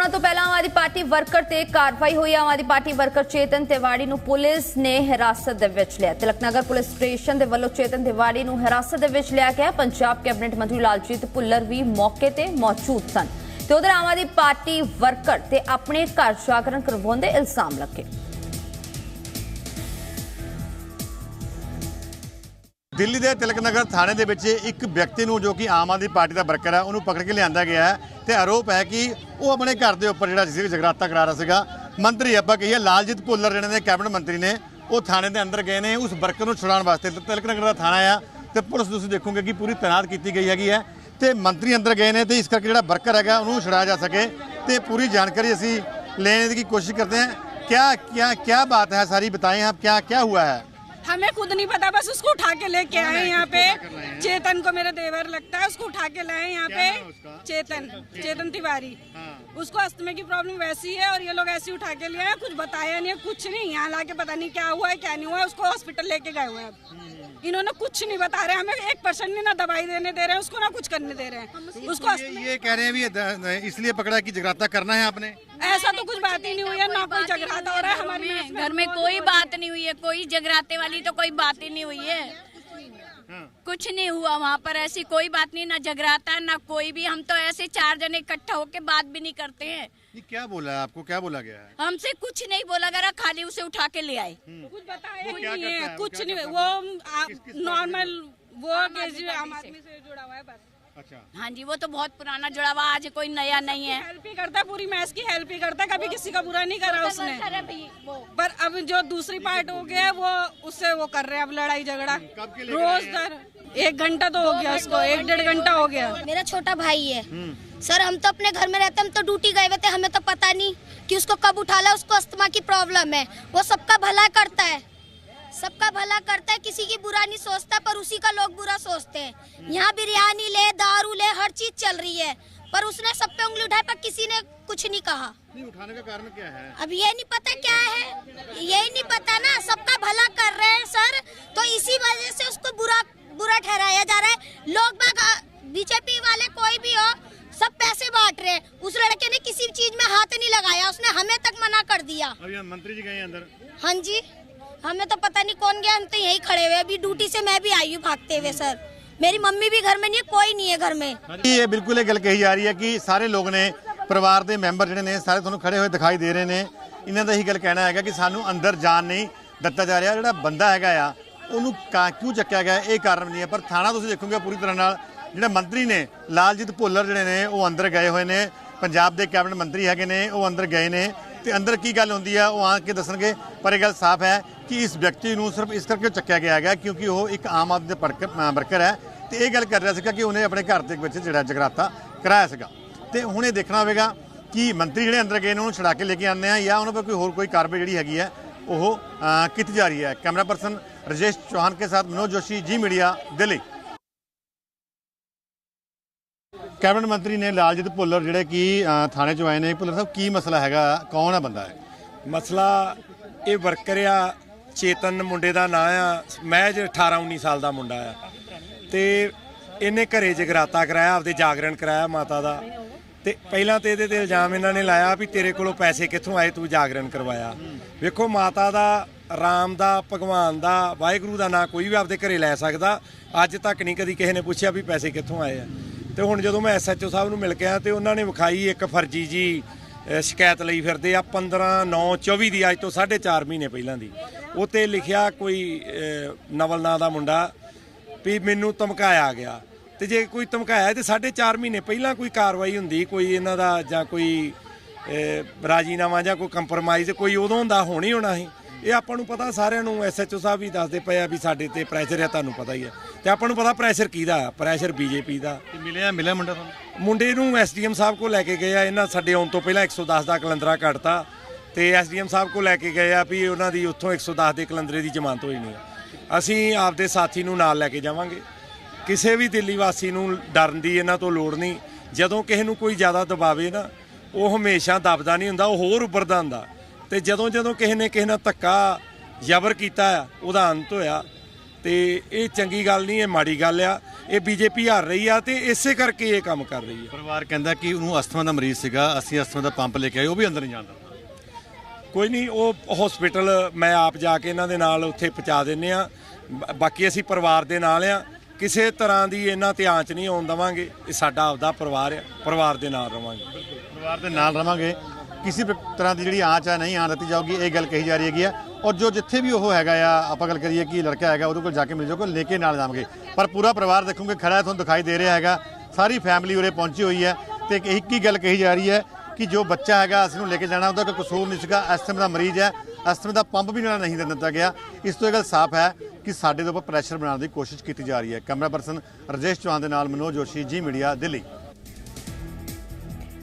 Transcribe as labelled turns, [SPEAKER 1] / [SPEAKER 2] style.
[SPEAKER 1] ਉਹਨਾਂ ਤੋਂ ਪਹਿਲਾਂ ਆਮ ਆਦਮੀ ਪਾਰਟੀ ਵਰਕਰ ਤੇ ਕਾਰਵਾਈ ਹੋਈ। ਆਮ ਆਦਮੀ ਪਾਰਟੀ ਵਰਕਰ ਚੇਤਨ ਤਿਵਾੜੀ ਨੂੰ ਪੁਲਿਸ ਨੇ ਹਿਰਾਸਤ ਦੇ ਵਿੱਚ ਲਿਆ। ਤਿਲਕਨਗਰ ਪੁਲਿਸ ਸਟੇਸ਼ਨ ਦੇ ਵੱਲੋਂ ਚੇਤਨ ਤਿਵਾੜੀ ਨੂੰ ਹਿਰਾਸਤ ਦੇ ਵਿੱਚ ਲਿਆ ਗਿਆ। ਪੰਜਾਬ ਕੈਬਨਿਟ ਮੰਤਰੀ ਲਾਲਜੀਤ ਭੁੱਲਰ ਵੀ ਮੌਕੇ ਤੇ ਮੌਜੂਦ ਸਨ। ਤੇ ਉਧਰ ਆਮ ਆਦਮੀ ਪਾਰਟੀ ਵਰਕਰ ਤੇ ਆਪਣੇ ਘਰ ਜਾਗਰਣ ਕਰਵਾਉਣ ਦੇ ਇਲਜ਼ਾਮ ਲੱਗੇ।
[SPEAKER 2] ਦਿੱਲੀ ਦੇ ਤਿਲਕ ਨਗਰ ਥਾਣੇ ਦੇ ਵਿੱਚ ਇੱਕ ਵਿਅਕਤੀ ਨੂੰ ਜੋ ਕਿ ਆਮ ਆਦਮੀ ਪਾਰਟੀ ਦਾ ਵਰਕਰ ਹੈ, ਉਹਨੂੰ ਪਕੜ ਕੇ ਲਿਆਂਦਾ ਗਿਆ ਹੈ। ਤੇ ਆਰੋਪ ਹੈ ਕਿ ਉਹ ਆਪਣੇ ਘਰ ਦੇ ਉੱਪਰ ਜਿਹੜਾ ਸੀ ਜਗਰਾਤਾ ਕਰਾ ਰਿਹਾ ਸੀਗਾ ਮੰਤਰੀ ਆਪਾਂ ਕਹੀਏ ਲਾਲਜੀਤ ਭੁੱਲਰ ਜਿਹੜੇ ਨੇ ਕੈਬਨਿਟ ਮੰਤਰੀ ਨੇ ਉਹ ਥਾਣੇ ਦੇ ਅੰਦਰ ਗਏ ਨੇ ਉਸ ਵਰਕਰ ਨੂੰ ਛੁਡਾਉਣ ਵਾਸਤੇ ਤੇ ਤਿਲਕ ਨਗਰ ਦਾ ਥਾਣਾ ਆ ਤੇ ਪੁਲਿਸ ਤੁਸੀਂ ਦੇਖੋਗੇ ਕਿ ਪੂਰੀ ਤੈਨਾਤ ਕੀਤੀ ਗਈ ਹੈਗੀ ਹੈ ਤੇ ਮੰਤਰੀ ਅੰਦਰ ਗਏ ਨੇ ਤੇ ਇਸ ਕਰਕੇ ਜਿਹੜਾ ਵਰਕਰ ਹੈਗਾ ਉਹਨੂੰ ਛੁਡਾਇਆ ਜਾ ਸਕੇ ਤੇ ਪੂਰੀ ਜਾਣਕਾਰੀ ਅਸੀਂ ਲੈਣ ਦੀ ਕੋਸ਼ਿਸ਼ करते हैं क्या क्या क्या बात है सारी बताएं आप क्या क्या हुआ है
[SPEAKER 3] हमें खुद नहीं पता बस उसको उठा के लेके आए यहाँ पे चेतन को मेरा देवर लगता है उसको उठा के लाए यहाँ पे? चेतन चेतन तिवारी। उसको अस्थमे की प्रॉब्लम वैसी है और ये लोग ऐसे उठा के लिए कुछ बताया नहीं कुछ नहीं। यहाँ ला के पता नहीं क्या हुआ है क्या नहीं हुआ है उसको हॉस्पिटल लेके गए हुए हैं। अब इन्होंने कुछ नहीं बता रहे हमें एक परसेंट नहीं ना दवाई देने दे रहे हैं उसको ना कुछ करने दे रहे हैं। उसको
[SPEAKER 2] ये, कह रहे हैं भी इसलिए पकड़ा की जगराता करना है आपने?
[SPEAKER 3] ऐसा तो कुछ बात ही नहीं हुई है ना कोई झगड़ा हो रहा है हमारे
[SPEAKER 4] घर में कोई बात नहीं हुई है कोई जगराते वाली तो कोई बात ही नहीं हुई है। कुछ नहीं हुआ वहाँ पर ऐसी कोई बात नहीं ना जगराता ना कोई भी। हम तो ऐसे चार जने इकट्ठा होके बात भी नहीं करते हैं।
[SPEAKER 2] ये क्या बोला है आपको? क्या बोला गया है?
[SPEAKER 4] हमसे कुछ नहीं बोला गया खाली उसे उठा के ले आए।
[SPEAKER 3] कुछ बताया ही नहीं है
[SPEAKER 2] है?
[SPEAKER 3] कुछ नहीं वो नॉर्मल वो आम आदमी से जुड़ा हुआ है बस।
[SPEAKER 2] अच्छा।
[SPEAKER 4] हाँ जी वो तो बहुत पुराना जुड़ा हुआ आज कोई नया नहीं है।
[SPEAKER 3] हेल्प ही करता है पूरी मैच की हेल्प ही करता है कभी किसी का बुरा नहीं करा उसने।
[SPEAKER 4] भाई, वो।
[SPEAKER 3] पर अब जो दूसरी पार्ट हो गया वो उससे वो कर रहे हैं अब लड़ाई झगड़ा।
[SPEAKER 2] लेकर
[SPEAKER 3] रोज दर एक घंटा तो हो गया उसको एक डेढ़ घंटा हो गया।
[SPEAKER 5] मेरा छोटा भाई है। सर हम तो अपने घर में रहते हम तो ड्यूटी गए हुए थे हमें तो पता नहीं कि उसको कब उठा ला उसको अस्थमा की प्रॉब्लम है। वो सबका भला करता है। सबका भला करता है किसी की बुरा नहीं सोचता पर उसी का लोग बुरा सोचते हैं। यहाँ बिरयानी ले दारू ले हर चीज़ चल रही है पर उसने सब पे उंगली उठाई पर किसी ने कुछ नहीं कहा।
[SPEAKER 2] नहीं उठाने का कारण क्या है?
[SPEAKER 5] अब ये नहीं पता क्या है यही नहीं पता ना सबका भला कर रहे हैं सर। तो इसी वजह से उसको बुरा बुरा ठहराया जा रहा है। लोग बीजेपी वाले कोई भी हो सब पैसे बांट रहे हैं। उस लड़के ने किसी चीज़ में हाथ नहीं लगाया उसने हमें तक मना कर दिया।
[SPEAKER 2] अभी मंत्री जी गए अंदर।
[SPEAKER 5] हाँ जी। हमें तो पता नहीं कौन गया हम तो यही खड़े हुए अभी ड्यूटी से मैं भी आई हूँ भागते हुए सर मेरी मम्मी भी घर में नहीं है कोई नहीं है घर में
[SPEAKER 2] ਹਾਂਜੀ ਇਹ ਬਿਲਕੁਲ ਇਹ ਗੱਲ ਕਹੀ ਜਾ ਰਹੀ ਹੈ ਕਿ ਸਾਰੇ ਲੋਕ ਨੇ ਪਰਿਵਾਰ ਦੇ ਮੈਂਬਰ ਜਿਹੜੇ ਨੇ ਸਾਰੇ ਤੁਹਾਨੂੰ ਖੜੇ ਹੋਏ ਦਿਖਾਈ ਦੇ ਰਹੇ ਨੇ ਇਹਨਾਂ ਦਾ ਇਹੀ ਗੱਲ ਕਹਿਣਾ ਹੈਗਾ ਕਿ ਸਾਨੂੰ ਅੰਦਰ ਜਾਣ ਨਹੀਂ ਦਿੱਤਾ ਜਾ ਰਿਹਾ ਜਿਹੜਾ ਬੰਦਾ ਹੈਗਾ ਆ ਉਹਨੂੰ ਕਾ- ਕਿਉਂ ਚੱਕਿਆ ਗਿਆ ਇਹ ਕਾਰਨ ਨਹੀਂ ਹੈ ਪਰ ਥਾਣਾ ਤੁਸੀਂ ਦੇਖੋਗੇ ਪੂਰੀ ਤਰ੍ਹਾਂ ਨਾਲ ਜਿਹੜੇ ਮੰਤਰੀ ਨੇ ਲਾਲਜੀਤ ਭੁੱਲਰ ਜਿਹੜੇ ਨੇ ਉਹ ਅੰਦਰ ਗਏ ਹੋਏ ਨੇ ਪੰਜਾਬ ਦੇ ਕੈਬਨਿਟ ਮੰਤਰੀ ਹੈਗੇ ਨੇ ਉਹ ਅੰਦਰ ਗਏ ਨੇ ਤੇ ਅੰਦਰ ਕੀ ਗੱਲ ਹੁੰਦੀ ਹੈ ਉਹ ਆ ਕੇ ਦੱਸਣਗੇ, ਪਰ ਇਹ ਗੱਲ ਸਾਫ਼ ਹੈ ਕਿ ਇਸ ਵਿਅਕਤੀ ਨੂੰ ਸਿਰਫ ਇਸ ਕਰਕੇ ਚੱਕਿਆ ਗਿਆ ਹੈਗਾ ਕਿਉਂਕਿ ਉਹ ਇੱਕ ਆਮ ਆਦਮੀ ਦਾ ਵਰਕਰ ਹੈ ਤੇ ਇਹ ਗੱਲ ਕਰ ਰਿਹਾ ਸੀਗਾ ਕਿ ਉਹਨੇ ਆਪਣੇ ਘਰ ਦੇ ਵਿੱਚ ਜਿਹੜਾ ਜਗਰਾਤਾ ਕਰਾਇਆ ਸੀਗਾ। ਤੇ ਹੁਣ ਇਹ ਦੇਖਣਾ ਹੋਵੇਗਾ ਕਿ ਮੰਤਰੀ ਜਿਹੜੇ ਅੰਦਰ ਗਏ ਨੇ, ਉਹਨੂੰ ਛੜਾ ਕੇ ਲੈ ਕੇ ਆਉਂਦੇ ਆ ਜਾਂ ਉਹਨਾਂ 'ਤੇ ਕੋਈ ਹੋਰ ਕੋਈ ਕਾਰਵਾਈ ਜਿਹੜੀ ਹੈਗੀ ਹੈ, ਉਹ ਕੀਤੀ ਜਾ ਰਹੀ ਹੈ। ਕੈਮਰਾ ਪਰਸਨ ਰਜੇਸ਼ ਚੌਹਾਨ ਕੇ ਸਾਥ, ਮਨੋਜ ਜੋਸ਼ੀ, ਜੀ ਮੀਡੀਆ, ਦਿੱਲੀ। ਕੈਬਨਿਟ ਮੰਤਰੀ ਨੇ ਲਾਲਜੀਤ ਭੁੱਲਰ ਜਿਹੜੇ ਕਿ ਥਾਣੇ 'ਚ ਆਏ ਨੇ, ਭੁੱਲਰ ਸਾਹਿਬ, ਕੀ ਮਸਲਾ ਹੈਗਾ? ਕੌਣ ਆ ਬੰਦਾ ਹੈ
[SPEAKER 6] ਮਸਲਾ ਇਹ ਵਰਕਰ ਆ, ਚੇਤਨ ਮੁੰਡੇ ਦਾ ਨਾਂ ਆ ਮਹਿਜ 18 19 ਸਾਲ ਦਾ ਮੁੰਡਾ ਆ। ਤੇ ਇਹਨੇ ਘਰੇ ਜਗਰਾਤਾ ਕਰਾਇਆ, ਆਪਦੇ ਜਾਗਰਣ ਕਰਾਇਆ ਮਾਤਾ ਦਾ। ਤੇ ਪਹਿਲਾਂ ਤੇ ਇਹਦੇ ਤੇ ਇਲਜ਼ਾਮ ਇਹਨਾਂ ਨੇ ਲਾਇਆ ਵੀ ਤੇਰੇ ਕੋਲੋਂ ਪੈਸੇ ਕਿੱਥੋਂ ਆਏ, ਤੂੰ ਜਾਗਰਣ ਕਰਵਾਇਆ। ਵੇਖੋ, ਮਾਤਾ ਦਾ, ਰਾਮ ਦਾ, ਭਗਵਾਨ ਦਾ, ਵਾਹਿਗੁਰੂ ਦਾ ਨਾਂ ਕੋਈ ਵੀ ਆਪਦੇ ਘਰੇ ਲੈ ਸਕਦਾ। ਅੱਜ ਤੱਕ ਨਹੀਂ ਕਦੀ ਕਿਸੇ ਨੇ ਪੁੱਛਿਆ ਵੀ ਪੈਸੇ ਕਿੱਥੋਂ ਆਏ ਆ। ਤੇ ਹੁਣ ਜਦੋਂ ਮੈਂ ਐਸਐਚਓ ਸਾਹਿਬ ਨੂੰ ਮਿਲ ਕੇ ਆਇਆ ਤੇ ਉਹਨਾਂ ਨੇ ਵਿਖਾਈ ਇੱਕ ਫਰਜੀ ਜੀ ਅਹ ਸ਼ਿਕਾਇਤ ਲਈ ਫਿਰਦੇ ਆ 15 9 24 ਦੀ ਅੱਜ ਤੋਂ 4.5 ਮਹੀਨੇ ਪਹਿਲਾਂ ਦੀ। ਉਹ ਤੇ ਲਿਖਿਆ ਕੋਈ ਅਹ, ਨਵਲ ਨਾਂ ਦਾ ਮੁੰਡਾ ਵੀ ਮੈਨੂੰ ਧਮਕਾਇਆ ਗਿਆ। ਤੇ ਜੇ ਕੋਈ ਧਮਕਾਇਆ ਤੇ 4.5 ਮਹੀਨੇ ਪਹਿਲਾਂ ਕੋਈ ਕਾਰਵਾਈ ਹੁੰਦੀ ਕੋਈ ਇਹਨਾਂ ਦਾ ਜਾਂ ਕੋਈ ਰਾਜੀਨਾਮਾ ਜਾਂ ਕੋਈ ਕੰਪਰਮਾਈਜ਼ ਕੋਈ ਉਦੋਂ ਦਾ ਹੋਣੀ ਹੀ ਹੋਣਾ ਸੀ। ਇਹ ਆਪਾਂ ਨੂੰ ਪਤਾ ਸਾਰਿਆਂ ਨੂੰ ਐਸਐਚਓ ਸਾਹਿਬ ਵੀ ਦੱਸਦੇ ਪਏ ਆ ਵੀ ਸਾਡੇ ਤੇ ਪ੍ਰੈਸ਼ਰ ਆ ਤੁਹਾਨੂੰ ਪਤਾ ਹੀ ਆ। ਤੇ ਆਪਾਂ ਨੂੰ ਪਤਾ ਪ੍ਰੈਸ਼ਰ ਕਿਹਦਾ ਪ੍ਰੈਸ਼ਰ ਬੀਜੇਪੀ ਦਾ।
[SPEAKER 2] ਤੇ ਮਿਲਿਆ ਮਿਲਿਆ ਮੁੰਡਾ ਤੁਹਾਨੂੰ?
[SPEAKER 6] ਮੁੰਡੇ ਨੂੰ ਐਸਡੀਐਮ ਸਾਹਿਬ ਕੋਲ ਲੈ ਕੇ ਗਏ ਆ ਇਹਨਾਂ ਸਾਡੇ ਆਉਣ ਤੋਂ ਪਹਿਲਾਂ 110 ਦਾ ਕਲੰਦਰਾ ਕੱਟਤਾ ਤੇ ਐਸਡੀਐਮ ਸਾਹਿਬ ਕੋਲ ਲੈ ਕੇ ਗਏ ਆ ਵੀ ਉਹਨਾਂ ਦੀ ਉੱਥੋਂ 110 ਦੇ ਕਲੰਦਰੇ ਦੀ ਜ਼ਮਾਨਤ ਹੋਈ ਨਹੀਂ। ਅਸੀਂ ਆਪਦੇ ਸਾਥੀ ਨੂੰ ਨਾਲ ਲੈ ਕੇ ਜਾਵਾਂਗੇ। ਕਿਸੇ ਵੀ ਦਿੱਲੀ ਵਾਸੀ ਨੂੰ ਡਰਨ ਦੀ ਇਹਨਾਂ ਤੋਂ ਲੋੜ ਨਹੀਂ। ਜਦੋਂ ਕਿਸੇ ਨੂੰ ਕੋਈ ਜ਼ਿਆਦਾ ਦਬਾਵੇ ਨਾ ਉਹ ਹਮੇਸ਼ਾ ਦਬਦਾ ਨਹੀਂ ਹੁੰਦਾ ਉਹ ਹੋਰ ਉੱਭਰਦਾ ਹੁੰਦਾ। ਤੇ ਜਦੋਂ ਜਦੋਂ ਕਿਸੇ ਨੇ ਕਿਸੇ ਨਾਲ ਧੱਕਾ ਜ਼ਬਰ ਕੀਤਾ ਆ ਉਹਦਾ ਅੰਤ ਹੋਇਆ। ਤੇ ਇਹ ਚੰਗੀ ਗੱਲ ਨਹੀਂ ਇਹ ਮਾੜੀ ਗੱਲ ਆ। ਇਹ ਬੀਜੇਪੀ ਹਾਰ ਰਹੀ ਆ ਤੇ ਇਸੇ ਕਰਕੇ ਇਹ ਕੰਮ ਕਰ ਰਹੀ ਆ।
[SPEAKER 2] ਪਰਿਵਾਰ ਕਹਿੰਦਾ ਕਿ ਉਹਨੂੰ ਅਸਥਮਾ ਦਾ ਮਰੀਜ਼ ਸੀਗਾ ਅਸੀਂ ਅਸਥਮਾ ਦਾ ਪੰਪ ਲੈ ਕੇ ਆਏ ਉਹ ਵੀ ਅੰਦਰ ਨਹੀਂ ਜਾਂਦਾ
[SPEAKER 6] ਕੋਈ ਨਹੀਂ ਉਹ ਹਸਪੀਟਲ ਮੈਂ ਆਪ ਜਾ ਕੇ ਇਹਨਾਂ ਦੇ ਨਾਲ ਉੱਥੇ ਪਹੁੰਚਾ ਦਿੰਨੇ ਆ ਬਾਕੀ ਅਸੀਂ ਪਰਿਵਾਰ ਦੇ ਨਾਲ ਆ ਕਿਸੇ ਤਰ੍ਹਾਂ ਦੀ ਇਹਨਾਂ ਤੇ ਆਂਚ ਨਹੀਂ ਆਉਣ ਦਵਾਂਗੇ। ਇਹ ਸਾਡਾ ਆਪਦਾ ਪਰਿਵਾਰ ਆ ਪਰਿਵਾਰ ਦੇ ਨਾਲ ਰਵਾਂਗੇ।
[SPEAKER 2] ਪਰਿਵਾਰ ਦੇ ਨਾਲ ਰਵਾਂਗੇ। ਕਿਸੇ ਵੀ ਤਰ੍ਹਾਂ ਦੀ ਜਿਹੜੀ ਆਂਚ ਹੈ ਨਹੀਂ ਆਣ ਦਿੱਤੀ ਜਾਊਗੀ ਇਹ ਗੱਲ ਕਹੀ ਜਾ ਰਹੀ ਹੈਗੀ ਆ। ਔਰ ਜੋ ਜਿੱਥੇ ਵੀ ਉਹ ਹੈਗਾ ਆ ਆਪਾਂ ਗੱਲ ਕਰੀਏ ਕਿ ਲੜਕਾ ਹੈਗਾ ਉਹਦੇ ਕੋਲ ਜਾ ਕੇ ਮਿਲ ਜਾਓਗੇ ਲੈ ਕੇ ਨਾਲ ਜਾਵਾਂਗੇ। ਪਰ ਪੂਰਾ ਪਰਿਵਾਰ ਦੇਖੋਗੇ ਖੜਾ ਹੈ, ਤੁਹਾਨੂੰ ਦਿਖਾਈ ਦੇ ਰਿਹਾ ਹੈਗਾ। ਸਾਰੀ ਫੈਮਿਲੀ ਉਰੇ ਪਹੁੰਚੀ ਹੋਈ ਹੈ ਤੇ ਇੱਕ ਹੀ ਗੱਲ ਕਹੀ ਜਾ ਰਹੀ ਹੈ ਕਿ ਜੋ ਬੱਚਾ ਹੈਗਾ ਅਸੀਂ ਨੂੰ ਲੈ ਕੇ ਜਾਣਾ ਉਹਦਾ ਕੋਈ ਕਸੂਰ ਨਹੀਂ ਸੀਗਾ। ਐਸਟਮ ਦਾ ਮਰੀਜ਼ ਹੈ ਐਸਟਮ ਦਾ ਪੰਪ ਵੀ ਨਾਲ ਨਹੀਂ ਦੇ ਦਿੱਤਾ ਗਿਆ। ਇਸ ਤੋਂ ਇਹ ਗੱਲ ਸਾਫ਼ ਹੈ ਕਿ ਸਾਡੇ ਦੇ ਉੱਪਰ ਪ੍ਰੈਸ਼ਰ ਬਣਾਉਣ ਦੀ ਕੋਸ਼ਿਸ਼ ਕੀਤੀ ਜਾ ਰਹੀ ਹੈ। ਕੈਮਰਾ ਪਰਸਨ ਰਜੇਸ਼ ਚੌਹਾਨ ਦੇ ਨਾਲ ਮਨੋਜ ਜੋਸ਼ੀ ਜੀ ਮੀਡੀਆ ਦਿੱਲੀ।